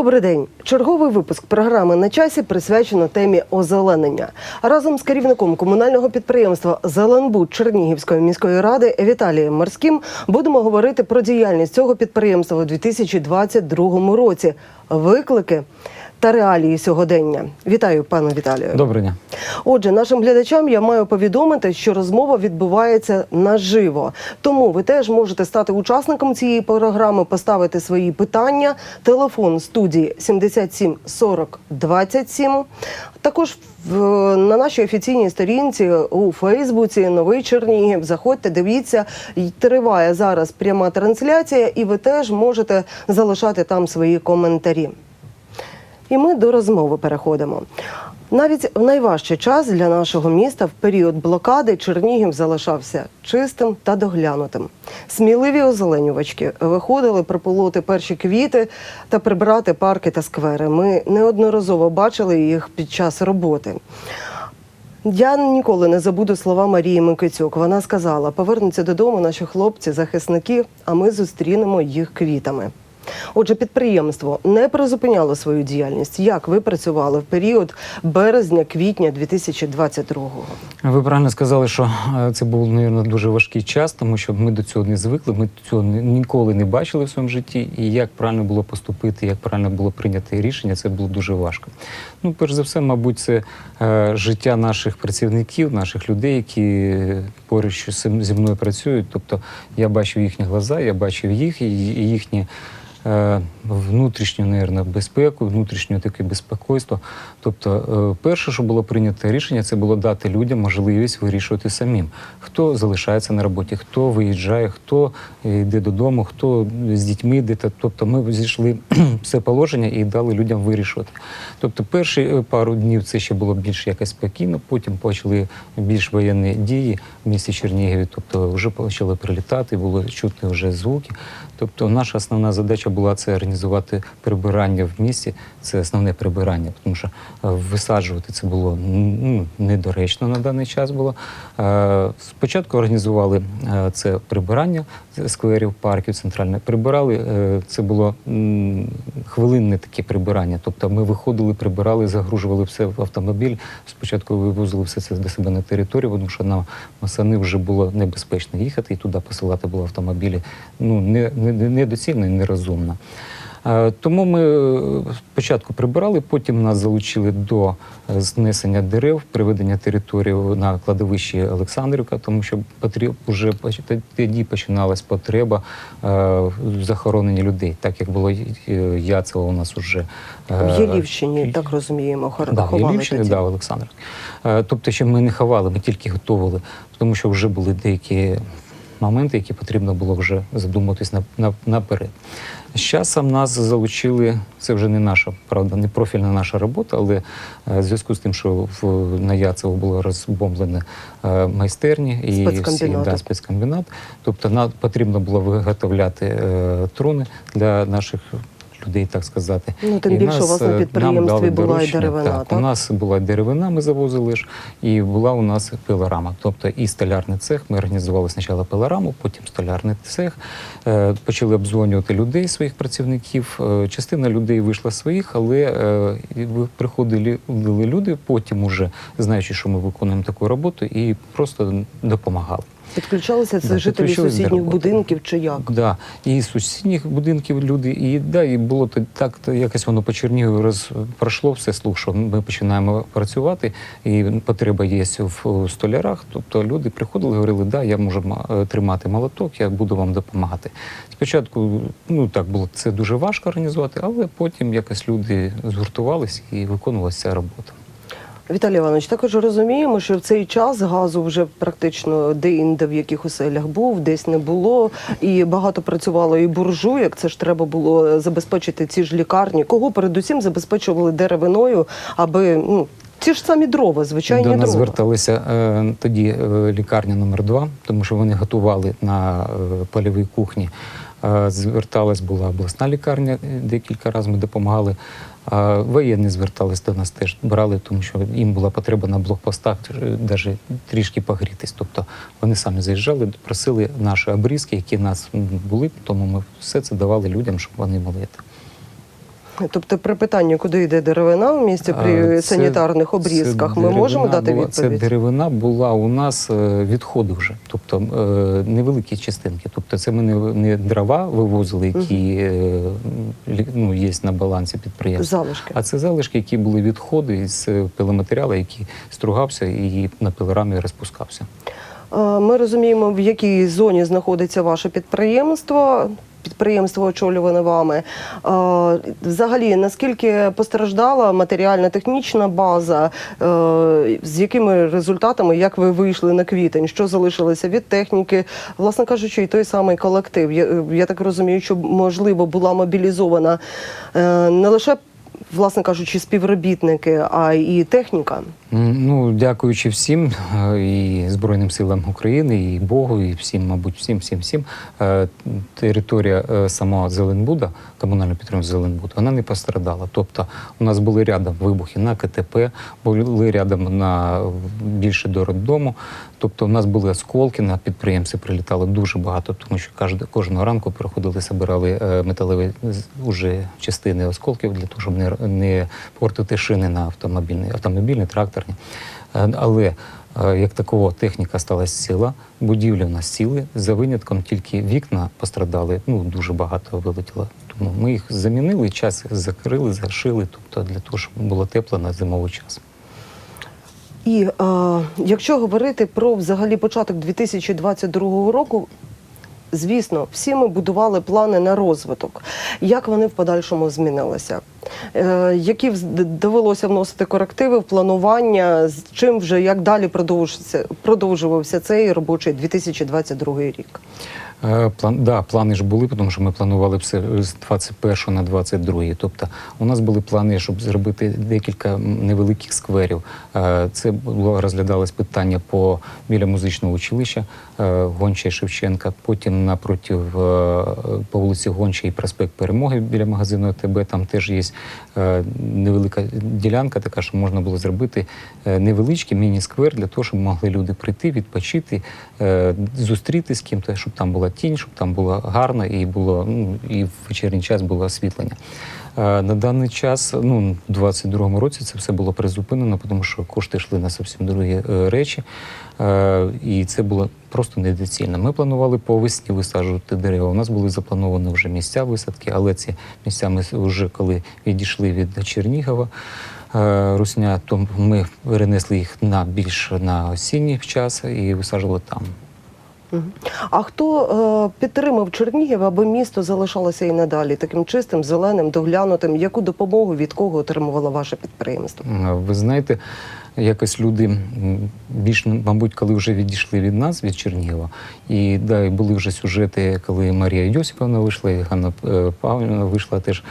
Добрий день. Черговий випуск програми на часі присвячено темі озеленення. Разом з керівником комунального підприємства Зеленбуд Чернігівської міської ради Віталієм Морським будемо говорити про діяльність цього підприємства у 2022 році, виклики та реалії сьогодення. Вітаю, пане Віталію. Доброго дня. Отже, нашим глядачам я маю повідомити, що розмова відбувається наживо. Тому ви теж можете стати учасником цієї програми, поставити свої питання. Телефон студії 77 40 27. Також в, на нашій офіційній сторінці у Фейсбуці Новий Чернігів. Заходьте, дивіться, триває зараз пряма трансляція, і ви теж можете залишати там свої коментарі. І ми до розмови переходимо. Навіть в найважчий час для нашого міста в період блокади Чернігів залишався чистим та доглянутим. Сміливі озеленювачки виходили прополоти перші квіти та прибрати парки та сквери. Ми неодноразово бачили їх під час роботи. Я ніколи не забуду слова Марії Микицюк. Вона сказала: повернуться додому наші хлопці, захисники, а ми зустрінемо їх квітами. Отже, підприємство не призупиняло свою діяльність. Як ви працювали в період березня-квітня 2022-го? Ви правильно сказали, що е, це був мабуть, дуже важкий час, тому що ми до цього не звикли. Ми цього ніколи не бачили в своєму житті. І як правильно було поступити, як правильно було прийняти рішення, це було дуже важко. Ну, перш за все, мабуть, це е, життя наших працівників, наших людей, які поруч зі мною працюють. Тобто я бачив їхні глаза, я бачив їх і їхні. Е, Внутрішню, наверное, безпеку, внутрішнє таке безпокойство. Тобто, е, перше, що було прийнято рішення, це було дати людям можливість вирішувати самим, хто залишається на роботі, хто виїжджає, хто е, йде додому, хто з дітьми йде. Тобто, ми зійшли все положення і дали людям вирішувати. Тобто, перші е, пару днів це ще було більш якось спокійно, потім почали більш воєнні дії в місті Чернігові. Тобто, вже почали прилітати, було чутно вже звуки. Тобто, наша основна задача була це організувати прибирання в місті. Це основне прибирання, тому що е, висаджувати це було ну, недоречно на даний час. Було Е, спочатку організували е, це прибирання скверів, парків, центральне. Прибирали це було хвилинне таке прибирання. Тобто ми виходили, прибирали, загружували все в автомобіль. Спочатку вивозили все це до себе на територію, тому що на Масани вже було небезпечно їхати і туди посилати було автомобілі. Ну не- недоцільно і нерозумно. Е, Тому ми е, спочатку прибирали, потім нас залучили до е, знесення дерев, приведення території на кладовищі Олександрівка, тому що потріб вже тоді починалась потреба в захороненні людей, так як було Яцево у нас уже В Єлівщині, так розуміємо, Да, в ховали тоді. да, в Олександрі. Тобто, ще ми не ховали, ми тільки готували, тому що вже були деякі моменти, які потрібно було вже задуматись на, на, наперед. З часом нас залучили, це вже не наша, правда, не профільна наша робота, але е, в зв'язку з тим, що в, на Яцево було розбомблені е, майстерні і всі, да, спецкомбінат. Тобто нам потрібно було виготовляти е, труни для наших людей, так сказати. Ну, тим І більше у вас на е, підприємстві була і деревина, Так, так? у нас була деревина, ми завозили ж, і була у нас пилорама. Тобто і столярний цех. Ми організували спочатку пилораму, потім столярний цех. Е, Почали обдзвонювати людей, своїх працівників. Е, Частина людей вийшла своїх, але приходили люди, потім уже знаючи, що ми виконуємо таку роботу, і просто допомагали. Підключалися це Да, жителі сусідніх будинків чи як? Да, і сусідніх будинків люди, і да, і було то так, то якось воно по Чернігову роз пройшло все слух, що ми починаємо працювати, і потреба є в столярах. Тобто люди приходили, говорили, да, я можу е, тримати молоток, я буду вам допомагати. Спочатку, ну так було це дуже важко організувати, але потім якось люди згуртувалися і виконувалася ця робота. Віталій Іванович, також розуміємо, що в цей час газу вже практично де-інде в яких оселях був, десь не було. І багато працювало і буржуєк. Це ж треба було забезпечити ці ж лікарні. Кого передусім забезпечували деревиною, аби ну ті ж самі дрова, звичайні До нас дрова. зверталися е, тоді е, лікарня номер 2 тому що вони готували на е, польовій кухні. Е, зверталась була обласна лікарня, е, декілька разів ми допомагали. Воєнні звертались до нас теж брали, тому що їм була потреба на блокпостах навіть трішки погрітись. Тобто вони самі заїжджали, просили наші обрізки, які в нас були, тому ми все це давали людям, щоб вони могли. Тобто, при питанні, куди йде деревина в місті при це- санітарних обрізках, це ми можемо дати була- відповідь? Це деревина була у нас е, відходи вже, тобто е, невеликі частинки. Тобто, це ми не, не дрова вивозили, які е, ну, є на балансі підприємства. Залишки. А це залишки, які були відходи з пиломатеріалу, який стругався і на пилорамі розпускався. Ми розуміємо, в якій зоні знаходиться ваше підприємство. Підприємство очолюване вами. Е, Взагалі, наскільки постраждала матеріальна технічна база, е, з якими результатами, як ви вийшли на квітень, що залишилося від техніки, власне кажучи, і той самий колектив. Я, я так розумію, що можливо була мобілізована е, не лише, власне кажучи, співробітники, а і техніка. Ну, дякуючи всім е, і Збройним силам України, і Богу, і всім, мабуть, всім, всім, всім. е, Територія е, самого Зеленбуда, комунального підприємства Зеленбуд, вона не пострадала. Тобто у нас були рядом вибухи на КТП, були рядом на більше до роддому. Тобто у нас були осколки на підприємстві, прилітало дуже багато, тому що кожного ранку приходили, збирали металеві уже частини осколків для того, щоб не, не портити шини на автомобільні, автомобільні, тракторні. Е, Але е, як такого техніка сталася ціла, будівлі в нас ціли, за винятком тільки вікна пострадали, ну дуже багато вилетіло. Тому ми їх замінили, час закрили, зашили, тобто для того, щоб було тепло на зимовий час. І е, якщо говорити про взагалі початок 2022 року, звісно, всі ми будували плани на розвиток. Як вони в подальшому змінилися? Е, які довелося вносити корективи в планування, з чим вже як далі продовжився, продовжувався цей робочий 2022 рік? Е, План, да, плани ж були, тому що ми планували все з 21 на 22. Тобто у нас були плани, щоб зробити декілька невеликих скверів. Е, Це було розглядалось питання по біля музичного училища Гонча і Шевченка. Потім напроти е, по вулиці Гонча і проспект Перемоги біля магазину АТБ. Там теж є е, невелика ділянка, така що можна було зробити е, невеличкий міні-сквер для того, щоб могли люди прийти, відпочити, зустрітися з ким-то, щоб там була тінь, щоб там було гарно і було ну, і в вечірній час було освітлення. Е, На даний час, ну, у 22-му році це все було призупинено, тому що кошти йшли на зовсім другі е, речі, Е, і це було просто недоцільно. Ми планували по весні висаджувати дерева. У нас були заплановані вже місця висадки, але ці місця ми вже коли відійшли від Чернігова. Русня, то ми перенесли їх на більш на осінній час і висаджували там. А хто е, підтримав Чернігів, аби місто залишалося і надалі таким чистим, зеленим, доглянутим? Яку допомогу від кого отримувало ваше підприємство? Ви знаєте, якось люди більш, мабуть, коли вже відійшли від нас, від Чернігова, і да, були вже сюжети, коли Марія Йосиповна вийшла, і Ганна е, Павлівна вийшла теж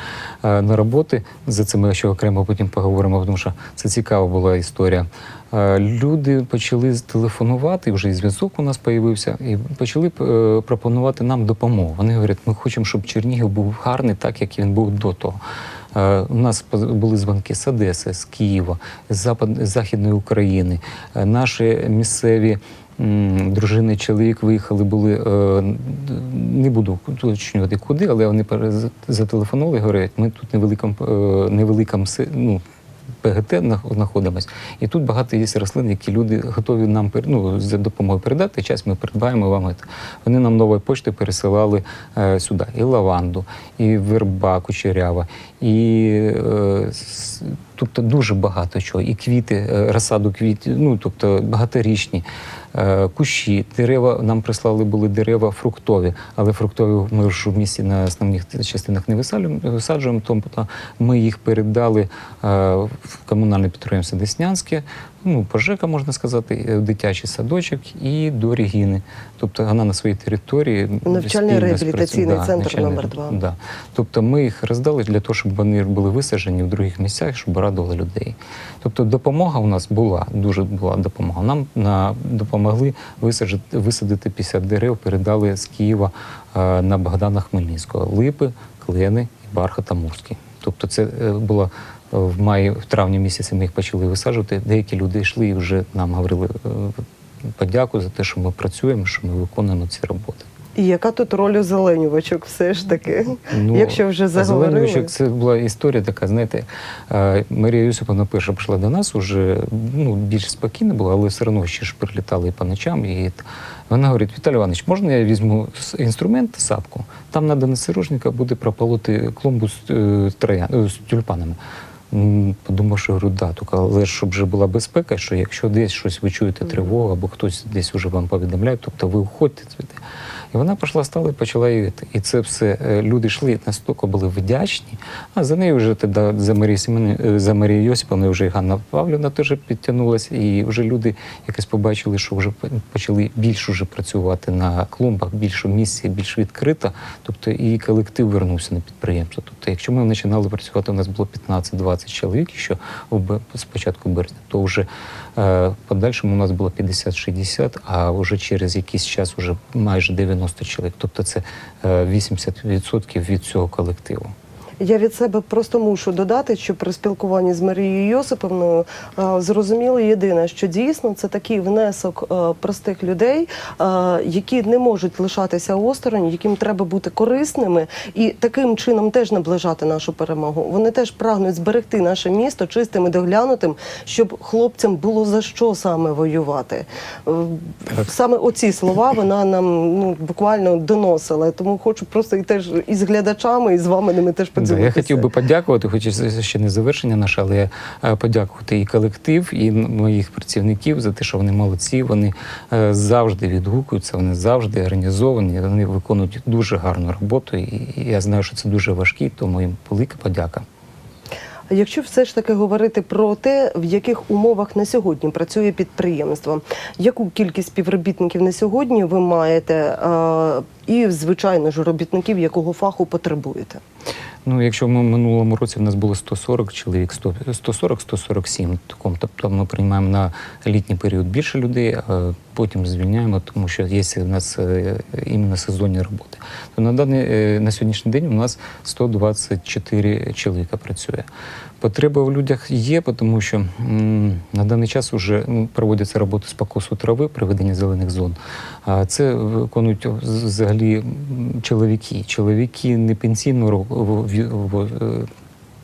е, на роботи. За це ми ще окремо потім поговоримо, тому що це цікава була історія. Е, Люди почали телефонувати, вже і зв'язок у нас з'явився, і почали пропонувати нам допомогу. Вони говорять, ми хочемо, щоб Чернігів був гарний, так як він був до того. Е, У нас були дзвонки з Одеси, з Києва, з Запад... Західної України. Е, Наші місцеві дружини, чоловік виїхали, були е, не буду уточнювати куди, але вони зателефонували говорять, ми тут невеликом, е, невеликом ну, ПГТ знаходимося. І тут багато є рослин, які люди готові нам ну, за допомогою передати. Час ми придбаємо вам. це. Вони нам нової пошти пересилали е, сюди і лаванду, і верба кучерява, і е, тобто дуже багато чого. І квіти, е, розсаду квітів, ну тобто багаторічні. е, Кущі, дерева нам прислали були дерева фруктові, але фруктові ми ж в місті на основних частинах не висаджуємо, тобто ми їх передали е, в комунальне підприємство Деснянське, ну, пожека, можна сказати, е, дитячий садочок і до Регіни. Тобто вона на своїй території Навчальний реабілітаційний спрацю- центр навчальний номер ре- два. Да. Тобто ми їх роздали для того, щоб вони були висаджені в других місцях, щоб радували людей. Тобто допомога у нас була, дуже була допомога. Нам на, допомогли висаджити, висадити 50 дерев, передали з Києва е, на Богдана Хмельницького. Липи, клени, бархат амурський. Тобто це е, було е, в маї, в травні місяці ми їх почали висаджувати. Деякі люди йшли і вже нам говорили е, подяку за те, що ми працюємо, що ми виконуємо ці роботи. І яка тут роль озеленювачок все ж таки? Ну, Якщо вже заговорили. Озеленювачок це була історія така, знаєте, е, Марія Юсиповна перша прийшла до нас, уже ну, більш спокійно була, але все одно ще ж прилітали і по ночам. І вона говорить, Віталій Іванович, можна я візьму інструмент, сапку? Там треба на сирожника буде прополоти клумбу з, е, троян, з тюльпанами. Подумав, що говорю, да, тільки, але щоб вже була безпека, що якщо десь щось ви чуєте тривогу, або хтось десь уже вам повідомляє, тобто ви уходьте звідти. І вона пішла, стала і почала їти. І це все е, люди йшли настільки були вдячні. А за нею вже тоді за Марією е, за Марією Йосиповною вже і Ганна Павлівна теж підтягнулася. І вже люди якось побачили, що вже почали більше вже працювати на клумбах, більше місця, більш відкрито. Тобто і колектив вернувся на підприємство. Тобто, якщо ми починали працювати, у нас було 15-20 чоловік, бе- з початку березня, то вже е, подальшому у нас було 50-60, а вже через якийсь час вже майже 90 чоловік. Тобто це е, 80% від цього колективу. Я від себе просто мушу додати, що при спілкуванні з Марією Йосиповною е, зрозуміло єдине, що дійсно це такий внесок е, простих людей, е, які не можуть лишатися осторонь, яким треба бути корисними і таким чином теж наближати нашу перемогу. Вони теж прагнуть зберегти наше місто чистим і доглянутим, щоб хлопцям було за що саме воювати. Саме оці слова вона нам ну буквально доносила. Тому хочу просто і теж із глядачами, і з вами ними теж Да, я хотів би подякувати, хоч це ще не завершення наше, але е, подякувати і колектив, і моїх працівників за те, що вони молодці. Вони е, завжди відгукуються, вони завжди організовані, вони виконують дуже гарну роботу. І я знаю, що це дуже важкі, тому їм велика подяка. А Якщо все ж таки говорити про те, в яких умовах на сьогодні працює підприємство, яку кількість співробітників на сьогодні ви маєте, е, і звичайно ж робітників якого фаху потребуєте? Ну, якщо в минулому році в нас було 140 чоловік, 100 140-147 такому, тобто ми приймаємо на літній період більше людей, а потім звільняємо, тому що є у нас е, іменно сезонні роботи. То на даний е, на сьогоднішній день у нас 124 чоловіка працює. Потреба в людях є, тому що на даний час вже проводяться роботи з покосу трави, приведення зелених зон. А це виконують взагалі чоловіки. Чоловіки не пенсійного ро- в- в- в- е,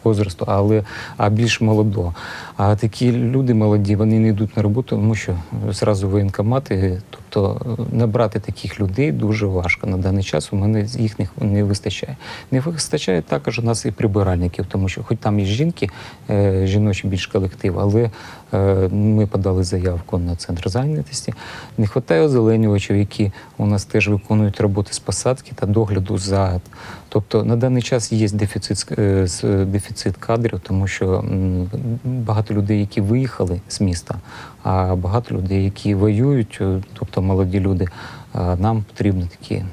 возрасту, але а більш молодого. А такі люди молоді, вони не йдуть на роботу, тому що зразу воєнкомати, тобто е, набрати таких людей дуже важко. На даний час у мене їх не, вистачає. Не вистачає також у нас і прибиральників, тому що хоч там і жінки, е, жіночий більш колектив, але е, ми подали заявку на центр зайнятості. Не вистачає озеленювачів, які у нас теж виконують роботи з посадки та догляду за. Тобто на даний час є дефіцит, е, дефіцит кадрів, тому що багато людей, які виїхали з міста, а багато людей, які воюють, е, тобто молоді люди, нам потрібні такі.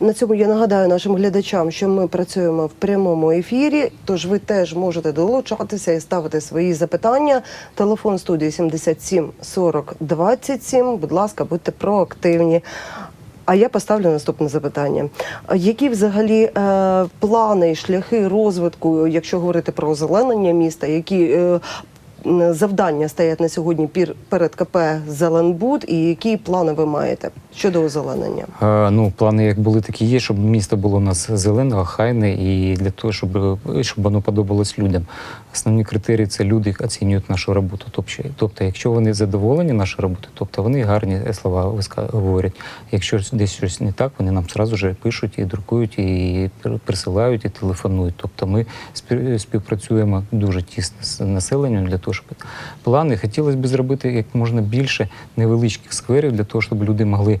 На цьому я нагадаю нашим глядачам, що ми працюємо в прямому ефірі. Тож ви теж можете долучатися і ставити свої запитання. Телефон студії 77 40 27. Будь ласка, будьте проактивні. А я поставлю наступне запитання: які взагалі е, плани шляхи розвитку, якщо говорити про озеленення міста, які е, завдання стоять на сьогодні пір- перед КП Зеленбуд, і які плани ви маєте щодо озеленення? Е, Ну, плани як були, такі є, щоб місто було у нас зелене, хайне, і для того, щоб, щоб воно подобалось людям. Основні критерії це люди оцінюють нашу роботу. Тобто, тобто, якщо вони задоволені нашою роботою, тобто вони гарні слова говорять. Якщо десь щось не так, вони нам одразу ж пишуть і друкують, і присилають, і телефонують. Тобто ми спів- співпрацюємо дуже тісно з населенням для того, щоб плани хотілося б зробити як можна більше невеличких скверів для того, щоб люди могли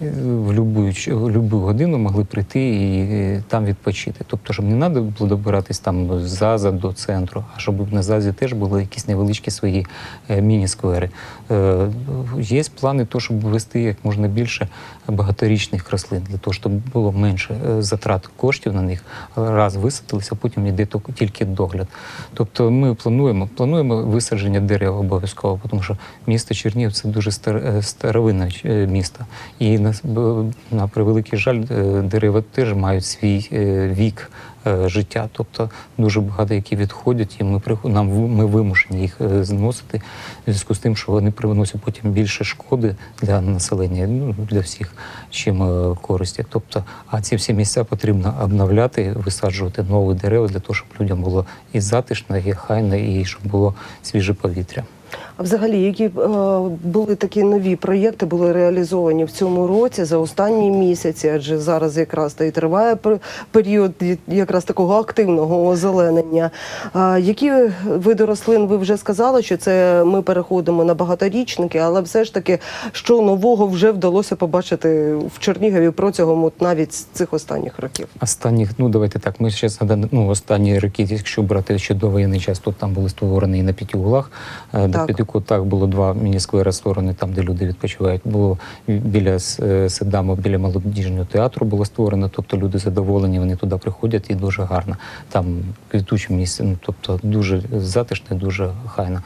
в любу, в любу годину могли прийти і е, там відпочити. Тобто, щоб не треба було добиратись там ЗАЗа до центру, а щоб на ЗАЗі теж були якісь невеличкі свої е, міні-сквери. Е, Є плани, то, щоб ввести як можна більше багаторічних рослин, для того, щоб було менше е, затрат коштів на них. Раз висадилися, а потім йде тільки- догляд. Тобто ми плануємо, плануємо висадження дерев обов'язково, тому що місто Чернігів це дуже е, старовинне е, місто. І на, на превеликий жаль, е, дерева теж мають свій е, вік е, життя. Тобто дуже багато які відходять, і ми нам ми вимушені їх зносити в зв'язку з тим, що вони приносять потім більше шкоди для населення, ну для всіх, чим користі. Тобто, а ці всі місця потрібно обновляти, висаджувати нові дерева для того, щоб людям було і затишно, і хайно, і щоб було свіже повітря. А взагалі, які е, були такі нові проєкти, були реалізовані в цьому році за останні місяці, адже зараз якраз та і триває пер- період якраз такого активного озеленення. А, які види рослин ви вже сказали, що це ми переходимо на багаторічники, але все ж таки, що нового вже вдалося побачити в Чернігові протягом от навіть цих останніх років? Останніх, ну давайте так. Ми ще ну останні роки, якщо брати ще до воєнний час, то там були створені і на п'яти углах. Е, На Так. було два міні-сквери створені, там, де люди відпочивають. Було біля е, Седаму, біля молодіжного театру було створено. Тобто люди задоволені, вони туди приходять і дуже гарно. Там квітуче місце, ну тобто дуже затишне, дуже хайно.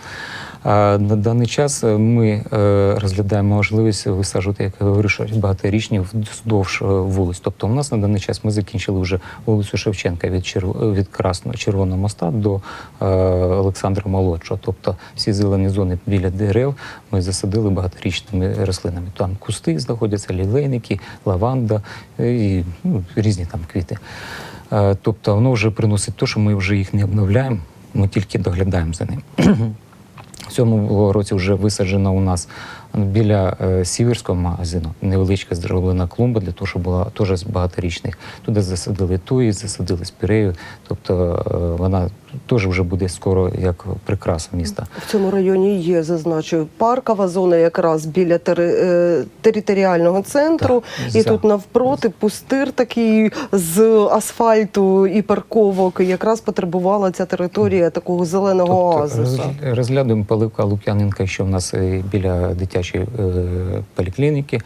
А на даний час е, ми е, розглядаємо можливість висаджувати, як я говорю, багаторічні вздовж е, вулиць. Тобто, у нас на даний час ми закінчили вже вулицю Шевченка від Черв... від Красного Червоного моста до Олександра Молодшого. Тобто всі зелені зони біля дерев ми засадили багаторічними рослинами. Там кусти знаходяться, лілейники, лаванда і ну, різні там квіти. Тобто воно вже приносить те, що ми вже їх не обновляємо, ми тільки доглядаємо за ним. Цьому році вже висаджено у нас біля е, сіверського магазину невеличка зроблена клумба для того, щоб була теж з багаторічних. Туди засадили туї, засадили спірею. Тобто е, вона теж вже буде скоро як прикраса міста. В цьому районі є, зазначу, паркова зона якраз біля тери- е, територіального центру. Так, і за. тут навпроти пустир такий з асфальту і парковок. Якраз потребувала ця територія такого зеленого оазису. Тобто роз- розглядуємо Паливка Лук'яненка, що в нас біля дитячої е, поліклініки.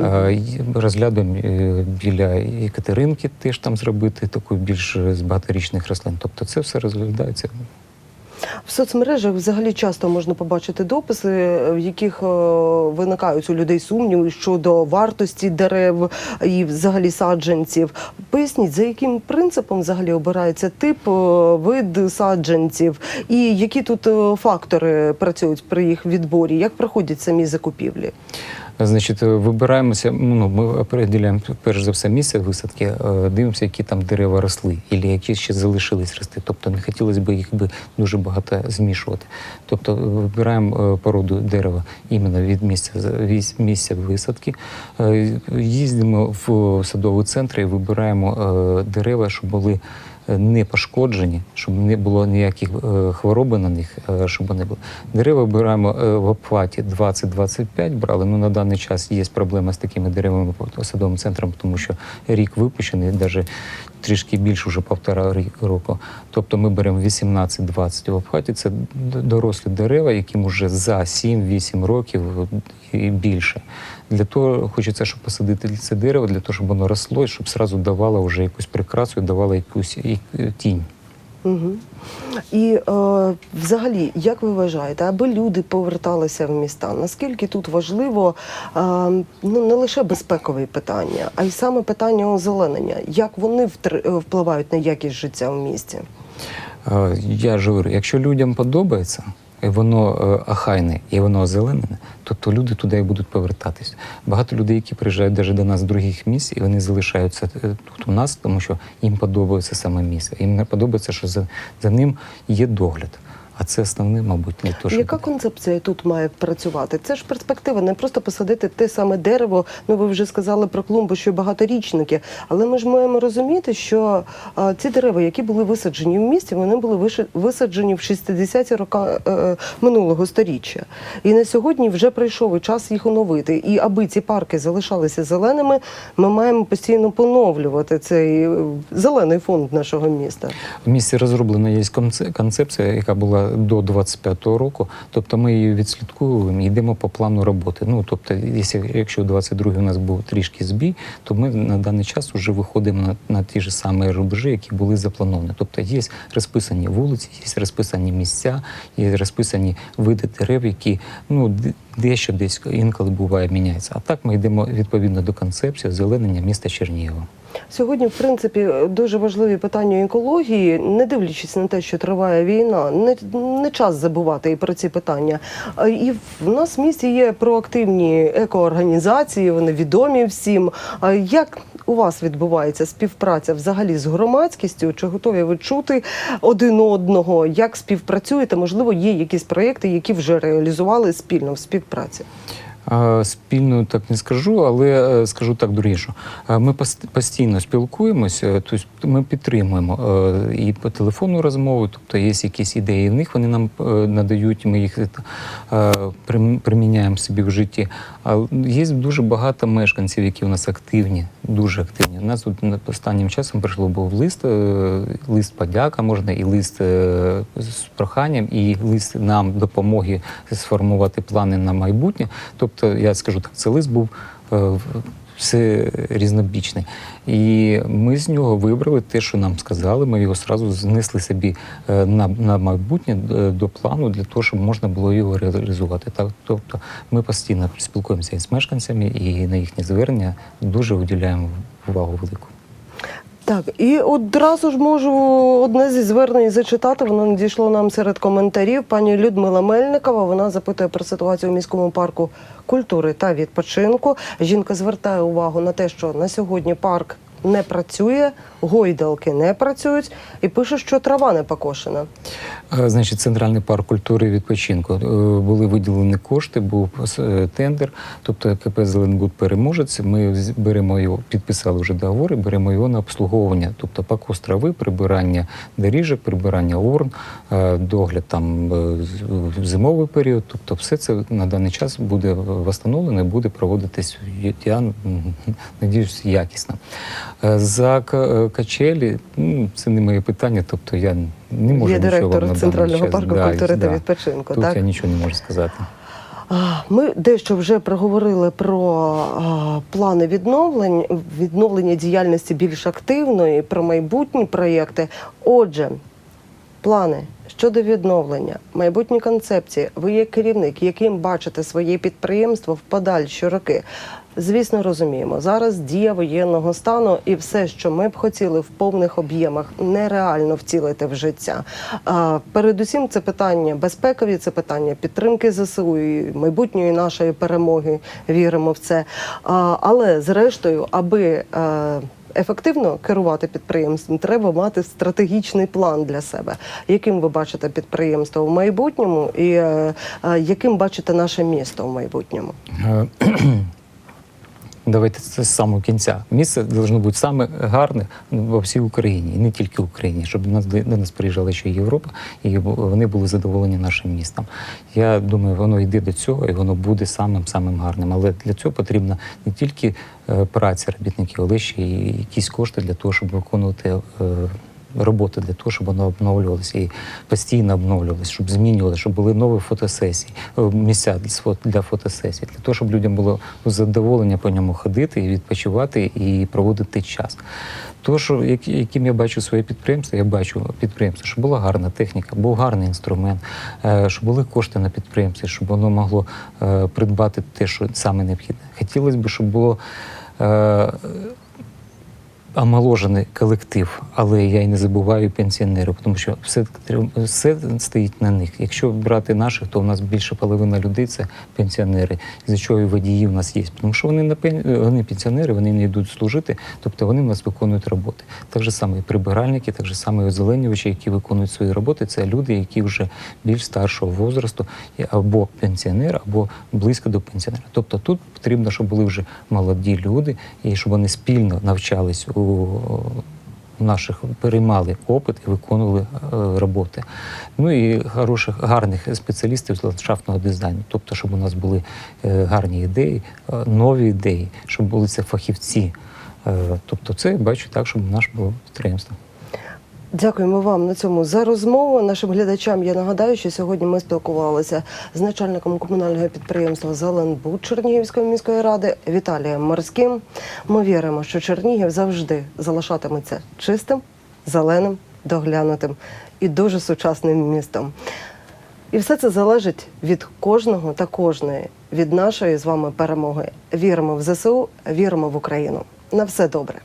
Е, Розглядуємо е, біля Екатеринки теж там зробити таку більш з багаторічних рослин. Тобто це все розглядається. В соцмережах взагалі часто можна побачити дописи, в яких е, виникають у людей сумніви щодо вартості дерев і взагалі саджанців. Поясніть, за яким принципом взагалі обирається тип, е, вид саджанців, і які тут е, фактори працюють при їх відборі, як проходять самі закупівлі? Значить, вибираємося. Ну ми определяємо перш за все місце висадки, е, дивимося, які там дерева росли, або які ще залишились рости. Тобто не хотілося б їх би дуже багато змішувати. Тобто е, вибираємо е, породу дерева іменно від місця від місця висадки. Їздимо в садовий центр і вибираємо дерева, щоб були. Не пошкоджені, щоб не було ніяких е, хвороби на них, е, щоб вони були. Дерева обираємо е, в обхваті 20-25 брали. Ну на даний час є проблема з такими деревами по садовим центром, тому що рік випущений, навіть трішки більше, вже півтора року. Тобто ми беремо 18-20 в обхваті. Це дорослі дерева, яким вже за 7-8 років і більше. Для того хочеться, щоб посадити це дерево, для того, щоб воно росло, щоб сразу давало вже якусь прикрасу, і давало якусь і- е, тінь. Угу. І е, взагалі, як ви вважаєте, аби люди поверталися в міста, наскільки тут важливо е, ну не лише безпекові питання, а й саме питання озеленення, як вони втр- е, впливають на якість життя в місті? Е, Я ж говорю, якщо людям подобається, воно е, ахайне і воно озеленене, то, то люди туди будуть повертатись. Багато людей, які приїжджають навіть до нас з других місць, і вони залишаються е, тут у нас, тому що їм подобається саме місце. Їм не подобається, що за, за ним є догляд. А це основне, мабуть, не то, що Яка концепція тут має працювати? Це ж перспектива, не просто посадити те саме дерево. Ну ви вже сказали про клумбу, що багаторічники. Але ми ж маємо розуміти, що а, ці дерева, які були висаджені в місті, вони були висаджені в 60-ті роки е, минулого сторіччя. І на сьогодні вже прийшов час їх оновити. І аби ці парки залишалися зеленими, ми маємо постійно поновлювати цей е, зелений фонд нашого міста. В місті розроблена є концепція, яка була до 25-го року. Тобто ми її відслідковуємо йдемо по плану роботи. Ну тобто, якщо, якщо 22-й у нас був трішки збій, то ми на даний час вже виходимо на, на ті ж самі рубежі, які були заплановані. Тобто є розписані вулиці, є розписані місця, є розписані види дерев, які ну дещо десь інколи буває міняється. А так ми йдемо відповідно до концепції озеленення міста Чернігова. Сьогодні, в принципі, дуже важливі питання екології, не дивлячись на те, що триває війна, не, не час забувати і про ці питання. І в нас в місті є проактивні екоорганізації, вони відомі всім. Як у вас відбувається співпраця взагалі з громадськістю? Чи готові ви чути один одного? Як співпрацюєте? Можливо, є якісь проєкти, які вже реалізували спільно в співпраці? А, Спільно так не скажу, але е, скажу так дурніше. Ми постійно спілкуємося, тобто ми підтримуємо е, і по телефону розмови, тобто є якісь ідеї в них, вони нам е, надають, ми їх е, приміняємо собі в житті. Є дуже багато мешканців, які у нас активні, дуже активні. У нас тут останнім часом прийшло був лист, е, лист подяка можна, і лист е, з проханням, і лист нам допомоги сформувати плани на майбутнє. Тобто, я скажу так, це лист був е, все різнобічний. І ми з нього вибрали те, що нам сказали. Ми його зразу знесли собі е, на, на майбутнє е, до плану для того, щоб можна було його реалізувати. Так, тобто ми постійно спілкуємося із мешканцями і на їхні звернення дуже уділяємо увагу велику. Так, і одразу ж можу одне зі звернень зачитати. Воно надійшло нам серед коментарів. Пані Людмила Мельникова. Вона запитує про ситуацію у міському парку культури та відпочинку. Жінка звертає увагу на те, що на сьогодні парк не працює, гойдалки не працюють, і пише, що трава не покошена. Значить, Центральний парк культури і відпочинку. Е, Були виділені кошти, був е, тендер, тобто КП Зеленбуд переможець. Ми беремо його, підписали вже договори, беремо його на обслуговування, тобто покос трави, прибирання доріжок, прибирання урн, е, догляд там в зимовий період. Тобто, все це на даний час буде встановлено буде проводитись, я надіюсь, якісно. Е, За е, качелі, ну, це не моє питання, тобто я не можу Є нічого директор на Центрального парку Да, культури та да. відпочинку. Тут так? я нічого не можу сказати. Ми дещо вже проговорили про а, плани відновлень, відновлення діяльності більш активної, про майбутні проєкти. Отже, плани щодо відновлення, майбутні концепції. Ви як керівник, яким бачите своє підприємство в подальші роки. Звісно, розуміємо, зараз дія воєнного стану і все, що ми б хотіли в повних об'ємах, нереально втілити в життя. А, передусім, це питання безпекові, це питання підтримки ЗСУ і майбутньої нашої перемоги. Віримо в це. А, але зрештою, аби е, ефективно керувати підприємством, треба мати стратегічний план для себе. Яким ви бачите підприємство в майбутньому, і е, е, яким бачите наше місто в майбутньому? Е, Давайте це з самого кінця. Місце повинно бути саме гарне во всій Україні, і не тільки Україні, щоб нас до нас приїжджала ще Європа, і вони були задоволені нашим містом. Я думаю, воно йде до цього, і воно буде самим самим гарним. Але для цього потрібна не тільки е, праця робітників, але ще й якісь кошти для того, щоб виконувати. Роботи для того, щоб воно обновлювалося і постійно обновлювалося, щоб змінювалося, щоб були нові фотосесії, е, місця для фотосесій, для того, щоб людям було задоволення по ньому ходити і відпочивати і проводити час. То, що яким я бачу своє підприємство, я бачу підприємство, щоб була гарна техніка, був гарний інструмент, е, щоб були кошти на підприємстві, щоб воно могло е, придбати те, що саме необхідне. Хотілося б, щоб було. Омоложений колектив, але я й не забуваю пенсіонерів, тому що все, все стоїть на них. Якщо брати наших, то у нас більше половина людей це пенсіонери, з чого і водії в нас є. Тому що вони на вони пенсіонери, вони не йдуть служити, тобто вони в нас виконують роботи. Так же саме і прибиральники, так же саме і озеленювачі, які виконують свої роботи, це люди, які вже більш старшого возрасту, або пенсіонер, або близько до пенсіонера. Тобто тут потрібно, щоб були вже молоді люди, і щоб вони спільно навчались у наших переймали опит і виконували е, роботи. Ну і хороших, гарних спеціалістів з ландшафтного дизайну. Тобто, щоб у нас були е, гарні ідеї, е, нові ідеї, щоб були це фахівці. Тобто, це бачу так, щоб наше було підприємство. Дякуємо вам на цьому за розмову. Нашим глядачам я нагадаю, що сьогодні ми спілкувалися з начальником комунального підприємства Зеленбуд Чернігівської міської ради Віталієм Морським. Ми віримо, що Чернігів завжди залишатиметься чистим, зеленим, доглянутим і дуже сучасним містом. І все це залежить від кожного та кожної, від нашої з вами перемоги. Віримо в ЗСУ, віримо в Україну. На все добре.